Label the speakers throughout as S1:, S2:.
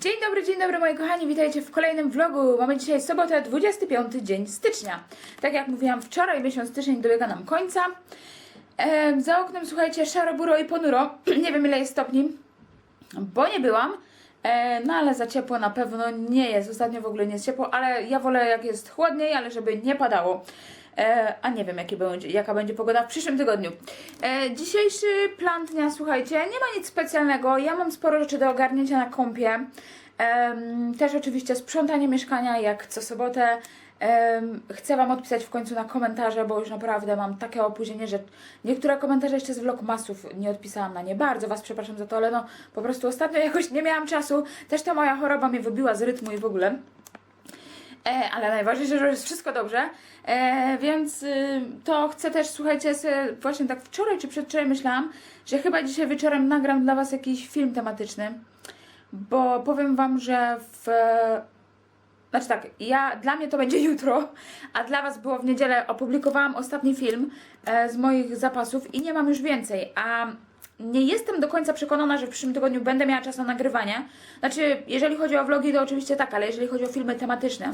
S1: Dzień dobry, dzień dobry moi kochani, witajcie w kolejnym vlogu. Mamy dzisiaj sobotę, 25 dzień stycznia. Tak jak mówiłam wczoraj, miesiąc styczeń dobiega nam końca. E, za oknem słuchajcie, szaro, buro i ponuro. nie wiem ile jest stopni, bo nie byłam. E, no ale za ciepło na pewno nie jest. Ostatnio w ogóle nie jest ciepło, ale ja wolę jak jest chłodniej, ale żeby nie padało. E, a nie wiem jaki będzie, jaka będzie pogoda w przyszłym tygodniu. E, dzisiejszy plan dnia, słuchajcie, nie ma nic specjalnego. Ja mam sporo rzeczy do ogarnięcia na kąpie. Em, też oczywiście sprzątanie mieszkania jak co sobotę. Em, chcę Wam odpisać w końcu na komentarze, bo już naprawdę mam takie opóźnienie, że niektóre komentarze jeszcze z vlogmasów nie odpisałam na nie. Bardzo Was przepraszam za to, ale no po prostu ostatnio jakoś nie miałam czasu. Też ta moja choroba mnie wybiła z rytmu i w ogóle. E, ale najważniejsze, że jest wszystko dobrze. E, więc y, to chcę też, słuchajcie, właśnie tak wczoraj czy przedwczoraj myślałam, że chyba dzisiaj wieczorem nagram dla Was jakiś film tematyczny. Bo powiem Wam, że w. Znaczy tak, ja, dla mnie to będzie jutro, a dla Was było w niedzielę. Opublikowałam ostatni film e, z moich zapasów i nie mam już więcej. A nie jestem do końca przekonana, że w przyszłym tygodniu będę miała czas na nagrywanie. Znaczy, jeżeli chodzi o vlogi, to oczywiście tak, ale jeżeli chodzi o filmy tematyczne,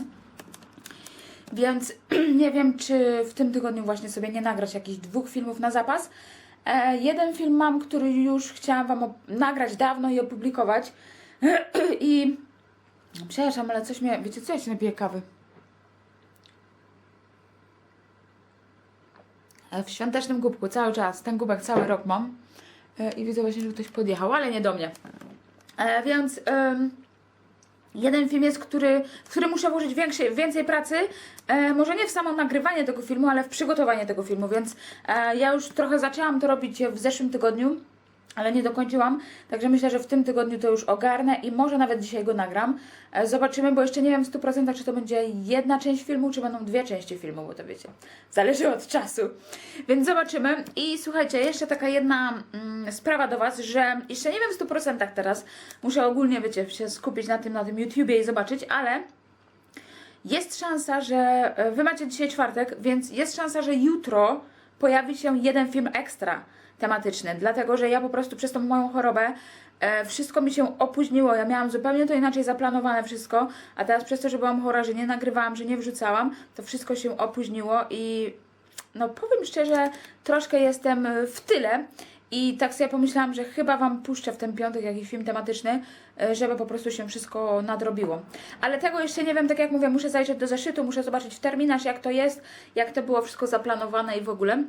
S1: więc nie wiem, czy w tym tygodniu właśnie sobie nie nagrać jakichś dwóch filmów na zapas. E, jeden film mam, który już chciałam Wam nagrać dawno i opublikować. I przepraszam, ale coś mnie. Wiecie co? Ja się napiję kawy. E, W świątecznym kubku cały czas. Ten kubek cały rok mam. E, I widzę właśnie, że ktoś podjechał, ale nie do mnie. E, więc. Jeden film jest, który, w który muszę włożyć większej, więcej pracy, e, może nie w samo nagrywanie tego filmu, ale w przygotowanie tego filmu, więc e, ja już trochę zaczęłam to robić w zeszłym tygodniu, ale nie dokończyłam, także myślę, że w tym tygodniu to już ogarnę i może nawet dzisiaj go nagram. E, zobaczymy, bo jeszcze nie wiem w 100% czy to będzie jedna część filmu, czy będą dwie części filmu, bo to wiecie, zależy od czasu. Więc zobaczymy. I słuchajcie, jeszcze taka jedna mm, sprawa do Was, że jeszcze nie wiem w 100% teraz, muszę ogólnie, wiecie, się skupić na tym, na tym YouTubie i zobaczyć, ale jest szansa, że e, Wy macie dzisiaj czwartek, więc jest szansa, że jutro pojawi się jeden film ekstra tematyczny, dlatego że ja po prostu przez tą moją chorobę e, wszystko mi się opóźniło. Ja miałam zupełnie to inaczej zaplanowane wszystko, a teraz przez to, że byłam chora, że nie nagrywałam, że nie wrzucałam, to wszystko się opóźniło i no powiem szczerze, troszkę jestem w tyle. I tak sobie pomyślałam, że chyba Wam puszczę w ten piątek jakiś film tematyczny, e, żeby po prostu się wszystko nadrobiło. Ale tego jeszcze nie wiem, tak jak mówię, muszę zajrzeć do zeszytu, muszę zobaczyć w terminarz, jak to jest, jak to było wszystko zaplanowane i w ogóle.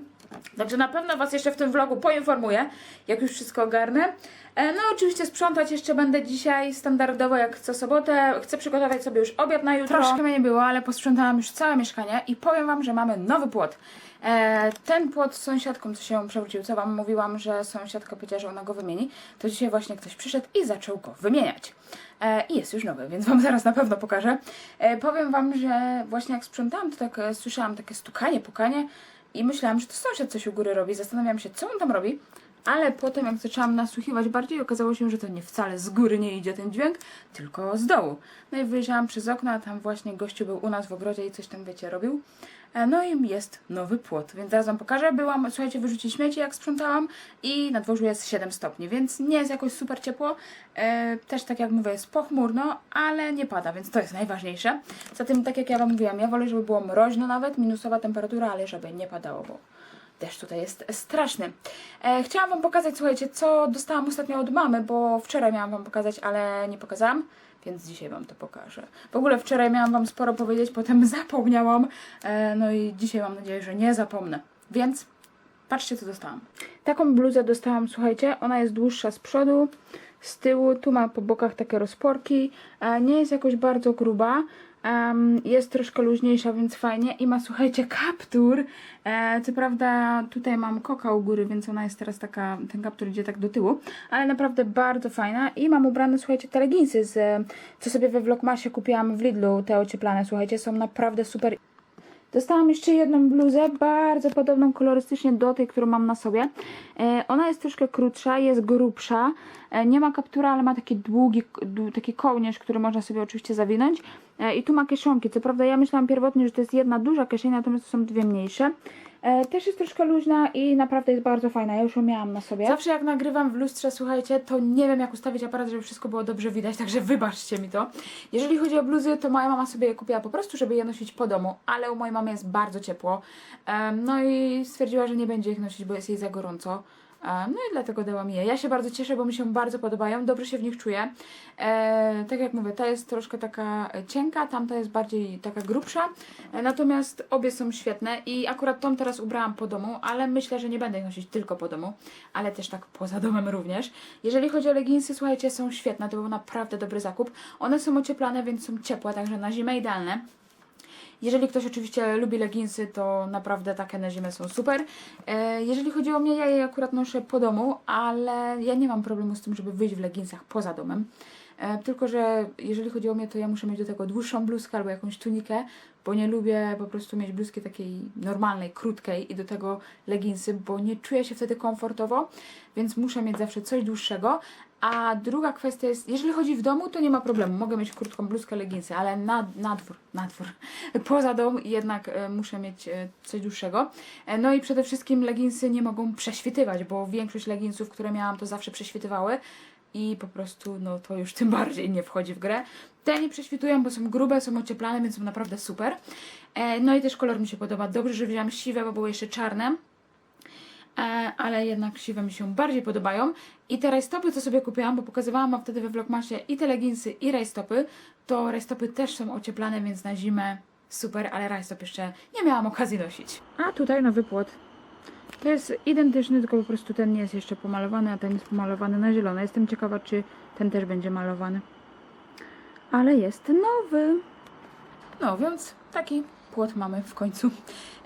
S1: Także na pewno Was jeszcze w tym vlogu poinformuję, jak już wszystko ogarnę. E, No oczywiście sprzątać jeszcze będę dzisiaj standardowo jak co sobotę. Chcę przygotować sobie już obiad na jutro. Troszkę mnie nie było, ale posprzątałam już całe mieszkanie i powiem Wam, że mamy nowy płot. E, ten płot z sąsiadką, co się przewrócił, co Wam mówiłam, że sąsiadka powiedziała, że ona go wymieni, to dzisiaj właśnie ktoś przyszedł i zaczął go wymieniać. E, I jest już nowy, więc Wam zaraz na pewno pokażę. E, powiem Wam, że właśnie jak sprzątałam, to tak słyszałam takie stukanie, pukanie i myślałam, że to sąsiad coś u góry robi. Zastanawiam się, co on tam robi. Ale potem, jak zaczęłam nasłuchiwać bardziej, okazało się, że to nie wcale z góry nie idzie ten dźwięk, tylko z dołu. No i wyjrzałam przez okno, a tam właśnie gościu był u nas w ogrodzie i coś tam, wiecie, robił. E, No i jest nowy płot, więc zaraz Wam pokażę. Byłam, słuchajcie, wyrzucić śmieci, jak sprzątałam i na dworzu jest 7 stopni, więc nie jest jakoś super ciepło. E, też, tak jak mówię, jest pochmurno, ale nie pada, więc to jest najważniejsze. Zatem, tak jak ja Wam mówiłam, ja wolę, żeby było mroźno nawet, minusowa temperatura, ale żeby nie padało, bo też tutaj jest straszny. E, chciałam Wam pokazać, słuchajcie, co dostałam ostatnio od mamy, bo wczoraj miałam Wam pokazać, ale nie pokazałam, więc dzisiaj Wam to pokażę. W ogóle wczoraj miałam Wam sporo powiedzieć, potem zapomniałam, e, no i dzisiaj mam nadzieję, że nie zapomnę. Więc patrzcie, co dostałam. Taką bluzę dostałam, słuchajcie, ona jest dłuższa z przodu, z tyłu, tu ma po bokach takie rozporki, e, nie jest jakoś bardzo gruba, Em, jest troszkę luźniejsza, więc fajnie. I ma, słuchajcie, kaptur. E, co prawda tutaj mam koka u góry, więc ona jest teraz taka, ten kaptur idzie tak do tyłu. Ale naprawdę bardzo fajna. I mam ubrane, słuchajcie, te leginsy, z, co sobie we Vlogmasie kupiłam w Lidlu, te ocieplane. Słuchajcie, są naprawdę super. Dostałam jeszcze jedną bluzę, bardzo podobną kolorystycznie do tej, którą mam na sobie. E, ona jest troszkę krótsza, jest grubsza, e, nie ma kaptura, ale ma taki długi, dłu- taki kołnierz, który można sobie oczywiście zawinąć. E, I tu ma kieszonki. Co prawda ja myślałam pierwotnie, że to jest jedna duża kieszeń, natomiast to są dwie mniejsze.
S2: E, też jest troszkę luźna i naprawdę jest bardzo fajna. Ja już ją miałam na sobie.
S1: Zawsze jak nagrywam w lustrze, słuchajcie, to nie wiem jak ustawić aparat, żeby wszystko było dobrze widać, także wybaczcie mi to. Jeżeli chodzi o bluzy, to moja mama sobie je kupiła po prostu, żeby je nosić po domu, ale u mojej mamy jest bardzo ciepło. No i stwierdziła, że nie będzie ich nosić, bo jest jej za gorąco. No i dlatego dałam je. Ja się bardzo cieszę, bo mi się bardzo podobają, dobrze się w nich czuję. E, tak jak mówię, ta jest troszkę taka cienka, tamta jest bardziej taka grubsza, e, natomiast obie są świetne i akurat tą teraz ubrałam po domu, ale myślę, że nie będę ich nosić tylko po domu, ale też tak poza domem również. Jeżeli chodzi o leginsy, słuchajcie, są świetne, to był naprawdę dobry zakup. One są ocieplane, więc są ciepłe, także na zimę idealne. Jeżeli ktoś oczywiście lubi leginsy, to naprawdę takie na zimę są super. E, jeżeli chodzi o mnie, ja je akurat noszę po domu, ale ja nie mam problemu z tym, żeby wyjść w leginsach poza domem. E, tylko, że jeżeli chodzi o mnie, to ja muszę mieć do tego dłuższą bluzkę albo jakąś tunikę, bo nie lubię po prostu mieć bluzki takiej normalnej, krótkiej i do tego leginsy, bo nie czuję się wtedy komfortowo, więc muszę mieć zawsze coś dłuższego. A druga kwestia jest, jeżeli chodzi w domu, to nie ma problemu. Mogę mieć krótką bluzkę, leginsy, ale na, na dwór, na dwór, poza dom jednak e, muszę mieć e, coś dłuższego. No i przede wszystkim leginsy nie mogą prześwitywać, bo większość leginsów, które miałam, to zawsze prześwitywały i po prostu no to już tym bardziej nie wchodzi w grę. Te nie prześwitują, bo są grube, są ocieplane, więc są naprawdę super. E, no i też kolor mi się podoba. Dobrze, że wziąłam siwe, bo były jeszcze czarne. E, ale jednak siwe mi się bardziej podobają. I te rajstopy, co sobie kupiłam, bo pokazywałam wam wtedy we vlogmasie i te leginsy, i rajstopy, to rajstopy też są ocieplane, więc na zimę super, ale rajstop jeszcze nie miałam okazji nosić.
S2: A tutaj nowy płot. To jest identyczny, tylko po prostu ten nie jest jeszcze pomalowany, a ten jest pomalowany na zielono. Jestem ciekawa, czy ten też będzie malowany. Ale jest nowy.
S1: No, więc taki płot mamy w końcu.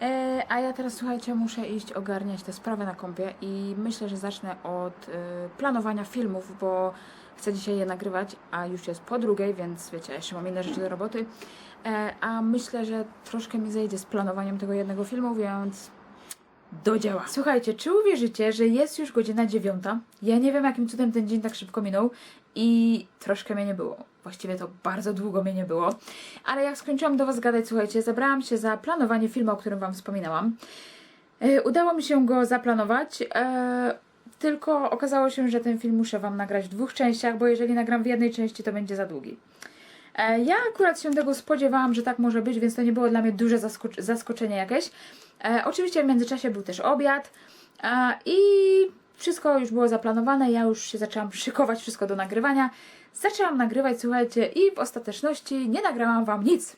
S1: E, a ja teraz, słuchajcie, muszę iść ogarniać te sprawy na kompie i myślę, że zacznę od e, planowania filmów, bo chcę dzisiaj je nagrywać, a już jest po drugiej, więc wiecie, jeszcze mam inne rzeczy do roboty. E, a myślę, że troszkę mi zejdzie z planowaniem tego jednego filmu, więc do dzieła. Słuchajcie, czy uwierzycie, że jest już godzina dziewiąta? Ja nie wiem, jakim cudem ten dzień tak szybko minął i troszkę mnie nie było. Właściwie to bardzo długo mnie nie było. Ale jak skończyłam do Was gadać, słuchajcie, zabrałam się za planowanie filmu, o którym Wam wspominałam. E, udało mi się go zaplanować, e, tylko okazało się, że ten film muszę Wam nagrać w dwóch częściach, bo jeżeli nagram w jednej części, to będzie za długi. E, Ja akurat się tego spodziewałam, że tak może być, więc to nie było dla mnie duże zaskocz- zaskoczenie jakieś. E, oczywiście w międzyczasie był też obiad e, i wszystko już było zaplanowane. Ja już się zaczęłam szykować wszystko do nagrywania. Zaczęłam nagrywać, słuchajcie, i w ostateczności nie nagrałam Wam nic.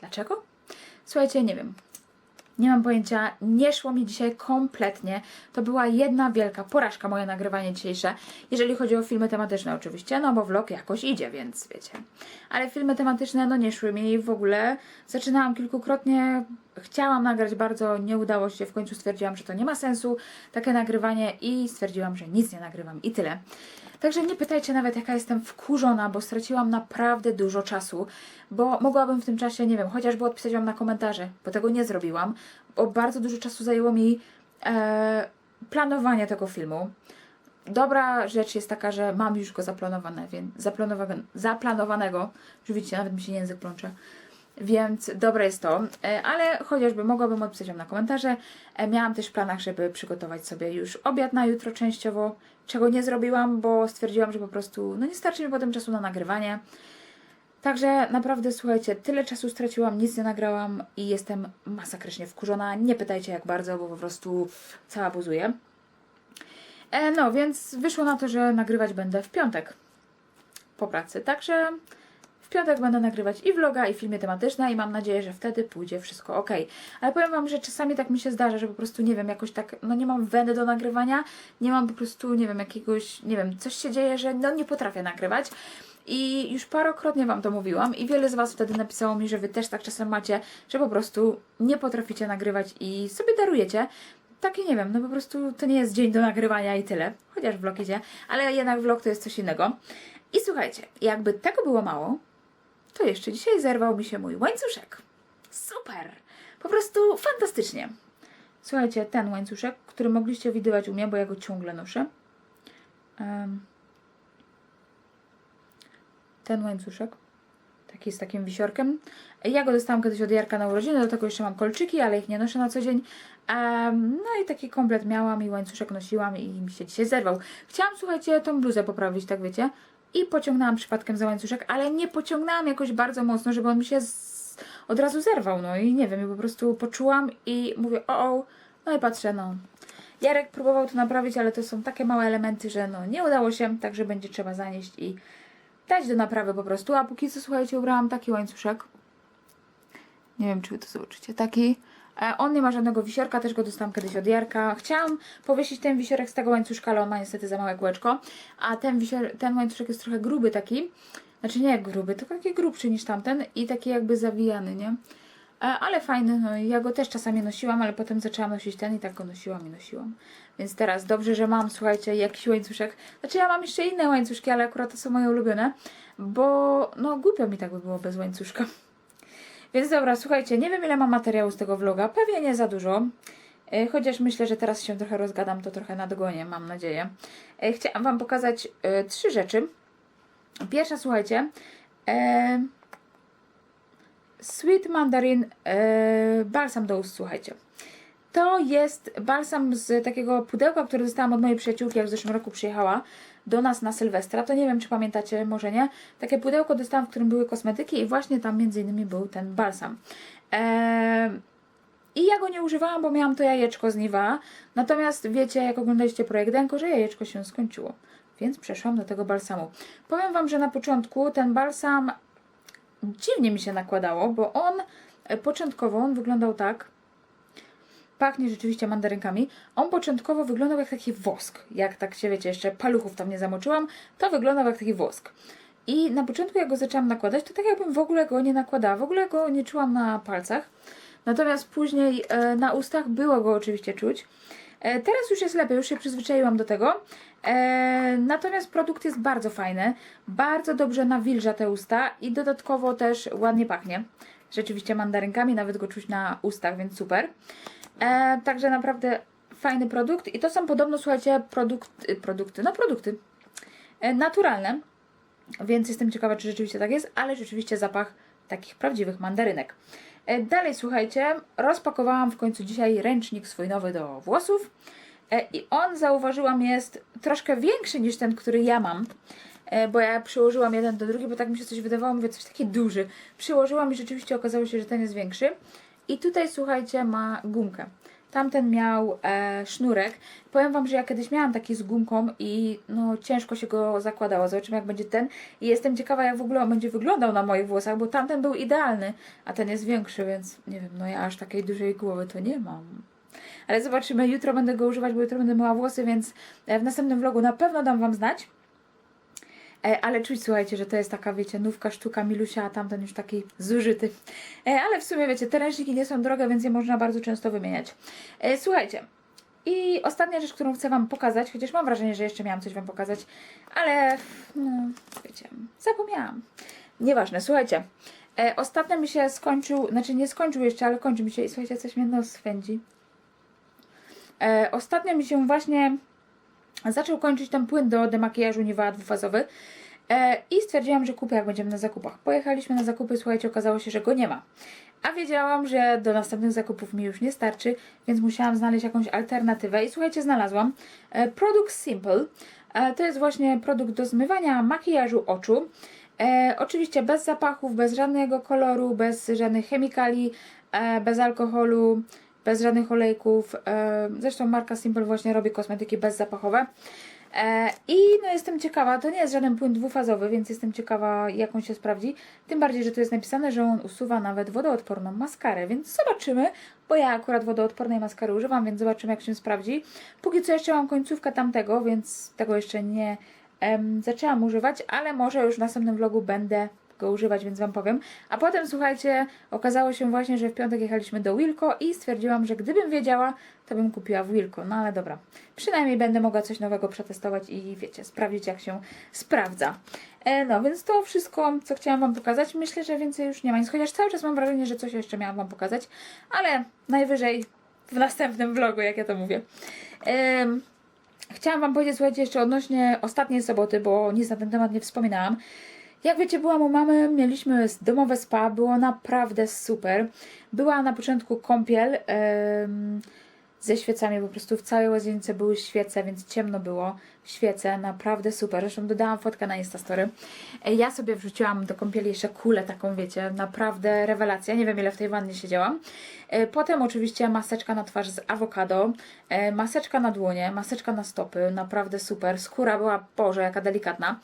S1: Dlaczego? Słuchajcie, nie wiem. Nie mam pojęcia, nie szło mi dzisiaj kompletnie. To była jedna wielka porażka moje nagrywanie dzisiejsze. Jeżeli chodzi o filmy tematyczne oczywiście, no bo vlog jakoś idzie, więc wiecie. Ale filmy tematyczne no nie szły mi w ogóle. Zaczynałam kilkukrotnie, chciałam nagrać bardzo, nie udało się. W końcu stwierdziłam, że to nie ma sensu takie nagrywanie i stwierdziłam, że nic nie nagrywam i tyle. Także nie pytajcie nawet, jaka jestem wkurzona, bo straciłam naprawdę dużo czasu, bo mogłabym w tym czasie, nie wiem, chociażby odpisać Wam na komentarze, bo tego nie zrobiłam, bo bardzo dużo czasu zajęło mi e, planowanie tego filmu. Dobra rzecz jest taka, że mam już go zaplanowane, więc zaplanowane, zaplanowanego, już widzicie, nawet mi się język plącze, więc dobre jest to, E, ale chociażby mogłabym odpisać Wam na komentarze. E, Miałam też w planach, żeby przygotować sobie już obiad na jutro częściowo, czego nie zrobiłam, bo stwierdziłam, że po prostu no nie starczy mi potem czasu na nagrywanie. Także naprawdę, słuchajcie, tyle czasu straciłam, nic nie nagrałam i jestem masakrycznie wkurzona. Nie pytajcie jak bardzo, bo po prostu cała buzuję. E, no, więc wyszło na to, że nagrywać będę w piątek po pracy. Także w piątek będę nagrywać i vloga, i filmy tematyczne i mam nadzieję, że wtedy pójdzie wszystko ok. Ale powiem Wam, że czasami tak mi się zdarza, że po prostu nie wiem, jakoś tak, no nie mam weny do nagrywania, nie mam po prostu, nie wiem, jakiegoś, nie wiem, coś się dzieje, że no nie potrafię nagrywać. I już parokrotnie Wam to mówiłam i wiele z Was wtedy napisało mi, że Wy też tak czasem macie, że po prostu nie potraficie nagrywać i sobie darujecie. Takie nie wiem, no po prostu to nie jest dzień do nagrywania i tyle. Chociaż vlog idzie, ale jednak vlog to jest coś innego. I słuchajcie, jakby tego było mało, to jeszcze dzisiaj zerwał mi się mój łańcuszek. Super! Po prostu fantastycznie. Słuchajcie, ten łańcuszek, który mogliście widywać u mnie, bo ja go ciągle noszę. Ten łańcuszek, taki z takim wisiorkiem, Ja go dostałam kiedyś od Jarka na urodziny, do tego jeszcze mam kolczyki, ale ich nie noszę na co dzień. No i taki komplet miałam i łańcuszek nosiłam i mi się dzisiaj zerwał. Chciałam, słuchajcie, tą bluzę poprawić, tak wiecie, i pociągnęłam przypadkiem za łańcuszek, ale nie pociągnęłam jakoś bardzo mocno, żeby on mi się z... od razu zerwał, no i nie wiem, ja po prostu poczułam i mówię, o, o, no i patrzę, no. Jarek próbował to naprawić, ale to są takie małe elementy, że no nie udało się, także będzie trzeba zanieść i dać do naprawy po prostu. A póki co, słuchajcie, ubrałam taki łańcuszek. Nie wiem, czy wy to zobaczycie. Taki. E, On nie ma żadnego wisiorka, też go dostałam kiedyś od Jarka. Chciałam powiesić ten wisiorek z tego łańcuszka, ale on ma niestety za małe kółeczko. A ten, wisior, ten łańcuszek jest trochę gruby taki. Znaczy nie gruby, tylko taki grubszy niż tamten i taki jakby zawijany, nie? E, Ale fajny, no ja go też czasami nosiłam, ale potem zaczęłam nosić ten i tak go nosiłam i nosiłam. Więc teraz dobrze, że mam, słuchajcie, jakiś łańcuszek. Znaczy ja mam jeszcze inne łańcuszki, ale akurat to są moje ulubione, bo no głupio mi tak by było bez łańcuszka. Więc dobra, słuchajcie, nie wiem ile mam materiału z tego vloga, pewnie nie za dużo. E, Chociaż myślę, że teraz się trochę rozgadam, to trochę nadgonię, mam nadzieję. E, Chciałam Wam pokazać e, trzy rzeczy. Pierwsza, słuchajcie, Sweet Mandarin Balsam do ust, słuchajcie. To jest balsam z takiego pudełka, które dostałam od mojej przyjaciółki, jak w zeszłym roku przyjechała do nas na Sylwestra. To nie wiem, czy pamiętacie, może nie. Takie pudełko dostałam, w którym były kosmetyki i właśnie tam między innymi był ten balsam. Eee, I ja go nie używałam, bo miałam to jajeczko z Niwa. Natomiast wiecie, jak oglądaliście projekt Denko, że jajeczko się skończyło. Więc przeszłam do tego balsamu. Powiem Wam, że na początku ten balsam dziwnie mi się nakładało, bo on e, początkowo on wyglądał tak. Pachnie rzeczywiście mandarynkami. On początkowo wyglądał jak taki wosk. Jak tak się wiecie, jeszcze paluchów tam nie zamoczyłam, to wyglądał jak taki wosk. I na początku jak go zaczęłam nakładać, to tak jakbym w ogóle go nie nakładała, w ogóle go nie czułam na palcach. Natomiast później e, na ustach było go oczywiście czuć. E, teraz już jest lepiej, już się przyzwyczaiłam do tego. E, natomiast produkt jest bardzo fajny, bardzo dobrze nawilża te usta i dodatkowo też ładnie pachnie. Rzeczywiście mandarynkami, nawet go czuć na ustach, więc super. E, także naprawdę fajny produkt i to są podobno, słuchajcie, produkt, produkty, no produkty e, naturalne, więc jestem ciekawa, czy rzeczywiście tak jest, ale rzeczywiście zapach takich prawdziwych mandarynek. E, Dalej, słuchajcie, rozpakowałam w końcu dzisiaj ręcznik swój nowy do włosów e, i on, zauważyłam, jest troszkę większy niż ten, który ja mam, e, bo ja przyłożyłam jeden do drugiego, bo tak mi się coś wydawało, mówię, coś taki duży. Przyłożyłam i rzeczywiście okazało się, że ten jest większy. I tutaj, słuchajcie, ma gumkę. Tamten miał e, sznurek. Powiem Wam, że ja kiedyś miałam taki z gumką i no ciężko się go zakładało. Zobaczymy jak będzie ten. I jestem ciekawa jak w ogóle on będzie wyglądał na moich włosach, bo tamten był idealny, a ten jest większy, więc nie wiem, no ja aż takiej dużej głowy to nie mam. Ale zobaczymy, jutro będę go używać, bo jutro będę myła włosy, więc e, w następnym vlogu na pewno dam Wam znać. E, ale czuć, słuchajcie, że to jest taka, wiecie, nówka sztuka Milusia, a tamten już taki zużyty. E, ale w sumie, wiecie, te ręczniki nie są drogie, więc je można bardzo często wymieniać. E, słuchajcie, i ostatnia rzecz, którą chcę Wam pokazać, chociaż mam wrażenie, że jeszcze miałam coś Wam pokazać, ale, no, wiecie, zapomniałam. Nieważne, słuchajcie. E, ostatnio mi się skończył, znaczy nie skończył jeszcze, ale kończy mi się i słuchajcie, coś mnie nos swędzi. E, ostatnio mi się właśnie zaczął kończyć ten płyn do demakijażu Niwa dwufazowy e, i stwierdziłam, że kupię jak będziemy na zakupach. Pojechaliśmy na zakupy, słuchajcie, okazało się, że go nie ma. A wiedziałam, że do następnych zakupów mi już nie starczy, więc musiałam znaleźć jakąś alternatywę i słuchajcie, znalazłam e, produkt Simple. E, to jest właśnie produkt do zmywania makijażu oczu. E, oczywiście bez zapachów, bez żadnego koloru, bez żadnych chemikali, e, bez alkoholu, bez żadnych olejków. E, zresztą marka Simple właśnie robi kosmetyki bezzapachowe. E, I no jestem ciekawa, to nie jest żaden płyn dwufazowy, więc jestem ciekawa jak on się sprawdzi. Tym bardziej, że tu jest napisane, że on usuwa nawet wodoodporną maskarę, więc zobaczymy, bo ja akurat wodoodpornej maskary używam, więc zobaczymy jak się sprawdzi. Póki co jeszcze mam końcówkę tamtego, więc tego jeszcze nie em, zaczęłam używać, ale może już w następnym vlogu będę go używać, więc Wam powiem. A potem, słuchajcie, okazało się właśnie, że w piątek jechaliśmy do Wilko i stwierdziłam, że gdybym wiedziała, to bym kupiła w Wilko. No ale dobra, przynajmniej będę mogła coś nowego przetestować i wiecie, sprawdzić jak się sprawdza. E, no, więc to wszystko, co chciałam Wam pokazać. Myślę, że więcej już nie ma nic, chociaż cały czas mam wrażenie, że coś jeszcze miałam Wam pokazać, ale najwyżej w następnym vlogu, jak ja to mówię. Em, Chciałam Wam powiedzieć, słuchajcie, jeszcze odnośnie ostatniej soboty, bo nic na ten temat nie wspominałam. Jak wiecie, byłam u mamy, mieliśmy domowe spa, było naprawdę super. Była na początku kąpiel em, ze świecami, po prostu w całej łazience były świece, więc ciemno było. Świece, naprawdę super. Zresztą dodałam fotkę na Instastory. E, Ja sobie wrzuciłam do kąpieli jeszcze kulę taką, wiecie, naprawdę rewelacja. Nie wiem ile w tej wannie siedziałam. E, Potem oczywiście maseczka na twarz z awokado, e, maseczka na dłonie, maseczka na stopy, naprawdę super. Skóra była, Boże, jaka delikatna.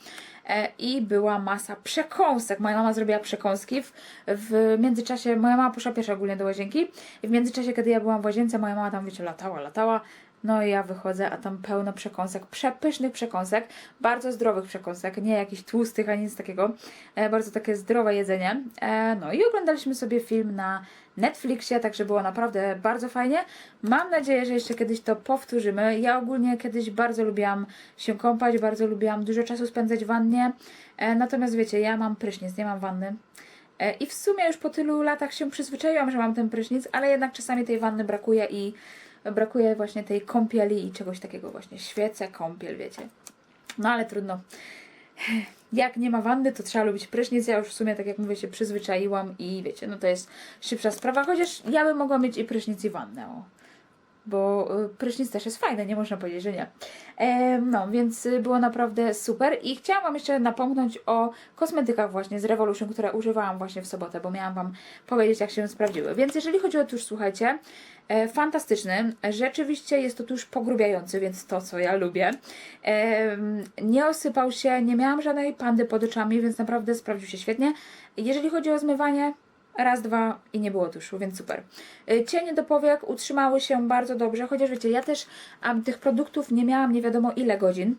S1: I była masa przekąsek. Moja mama zrobiła przekąski. W, w międzyczasie, moja mama poszła pierwsza ogólnie do łazienki. W międzyczasie, kiedy ja byłam w łazience, moja mama tam, wiecie, latała, latała. No i ja wychodzę, a tam pełno przekąsek, przepysznych przekąsek, bardzo zdrowych przekąsek, nie jakichś tłustych ani nic takiego, e, bardzo takie zdrowe jedzenie. E, no i oglądaliśmy sobie film na Netflixie, także było naprawdę bardzo fajnie. Mam nadzieję, że jeszcze kiedyś to powtórzymy. Ja ogólnie kiedyś bardzo lubiłam się kąpać, bardzo lubiłam dużo czasu spędzać w wannie, e, natomiast wiecie, ja mam prysznic, nie mam wanny. E, I w sumie już po tylu latach się przyzwyczaiłam, że mam ten prysznic, ale jednak czasami tej wanny brakuje i brakuje właśnie tej kąpieli i czegoś takiego właśnie. Świece, kąpiel, wiecie. No ale trudno. Jak nie ma wanny, to trzeba lubić prysznic. Ja już w sumie, tak jak mówię, się przyzwyczaiłam i wiecie, no to jest szybsza sprawa. Chociaż ja bym mogła mieć i prysznic, i wannę. O. Bo y, prysznic też jest fajny, nie można powiedzieć, że nie. E, no, więc y, było naprawdę super. I chciałam Wam jeszcze napomknąć o kosmetykach właśnie z Revolution, które używałam właśnie w sobotę, bo miałam Wam powiedzieć, jak się sprawdziły. Więc jeżeli chodzi o tusz, słuchajcie, e, fantastyczny. Rzeczywiście jest to tusz pogrubiający, więc to, co ja lubię. E, nie osypał się, nie miałam żadnej pandy pod oczami, więc naprawdę sprawdził się świetnie. Jeżeli chodzi o zmywanie, raz, dwa i nie było tuszu, więc super. Y, Cienie do powiek utrzymały się bardzo dobrze, chociaż wiecie, ja też tych produktów nie miałam nie wiadomo ile godzin.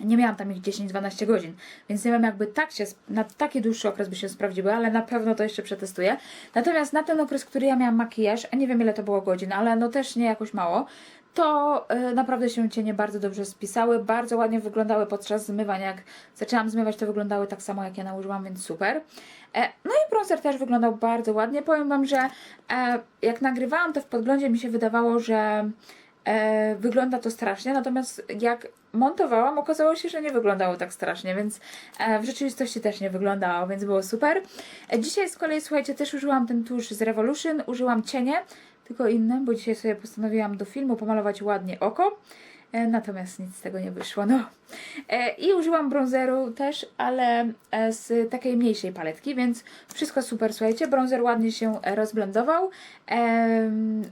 S1: Nie miałam tam ich 10-12 godzin, więc nie wiem, jakby tak się, na taki dłuższy okres by się sprawdziły, ale na pewno to jeszcze przetestuję. Natomiast na ten okres, który ja miałam makijaż, a nie wiem ile to było godzin, ale no też nie jakoś mało, to y, naprawdę się cienie bardzo dobrze spisały, bardzo ładnie wyglądały podczas zmywania. Jak zaczęłam zmywać, to wyglądały tak samo, jak ja nałożyłam, więc super. E, no i bronzer też wyglądał bardzo ładnie. Powiem Wam, że e, jak nagrywałam to w podglądzie, mi się wydawało, że e, wygląda to strasznie, natomiast jak montowałam, okazało się, że nie wyglądało tak strasznie, więc e, w rzeczywistości też nie wyglądało, więc było super. E, dzisiaj z kolei, słuchajcie, też użyłam ten tusz z Revolution, użyłam cienie, tylko inne, bo dzisiaj sobie postanowiłam do filmu pomalować ładnie oko. E, Natomiast nic z tego nie wyszło. No. E, I użyłam bronzeru też, ale e, z takiej mniejszej paletki, więc wszystko super, słuchajcie. Bronzer ładnie się e, rozblendował. Em,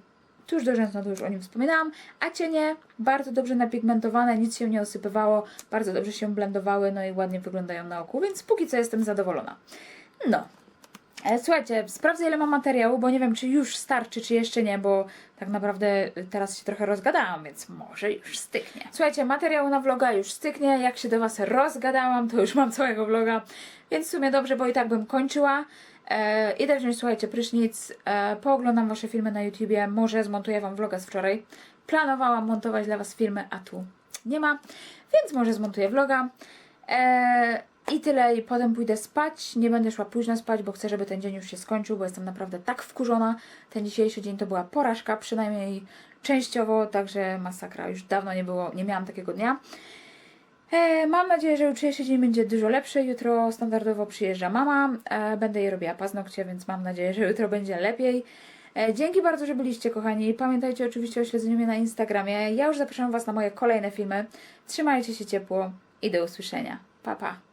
S1: Tuż do rzęsna, to już o nim wspominałam, a cienie bardzo dobrze napigmentowane, nic się nie osypywało, bardzo dobrze się blendowały, no i ładnie wyglądają na oku, więc póki co jestem zadowolona. No, E, Słuchajcie, sprawdzę ile mam materiału, bo nie wiem czy już starczy, czy jeszcze nie, bo tak naprawdę teraz się trochę rozgadałam, więc może już styknie. Słuchajcie, materiał na vloga już styknie, jak się do Was rozgadałam, to już mam całego vloga, więc w sumie dobrze, bo i tak bym kończyła. E, idę wziąć, słuchajcie, prysznic, e, pooglądam Wasze filmy na YouTubie, może zmontuję Wam vloga z wczoraj. Planowałam montować dla Was filmy, a tu nie ma, więc może zmontuję vloga. E, I tyle, i potem pójdę spać. Nie będę szła późno spać, bo chcę, żeby ten dzień już się skończył, bo jestem naprawdę tak wkurzona. Ten dzisiejszy dzień to była porażka, przynajmniej częściowo, także masakra. Już dawno nie było, nie miałam takiego dnia. E, mam nadzieję, że jutrzejszy dzień będzie dużo lepszy. Jutro standardowo przyjeżdża mama. E, będę jej robiła paznokcie, więc mam nadzieję, że jutro będzie lepiej. E, dzięki bardzo, że byliście, kochani. Pamiętajcie oczywiście o śledzeniu mnie na Instagramie. Ja już zapraszam Was na moje kolejne filmy. Trzymajcie się ciepło i do usłyszenia. Pa, pa.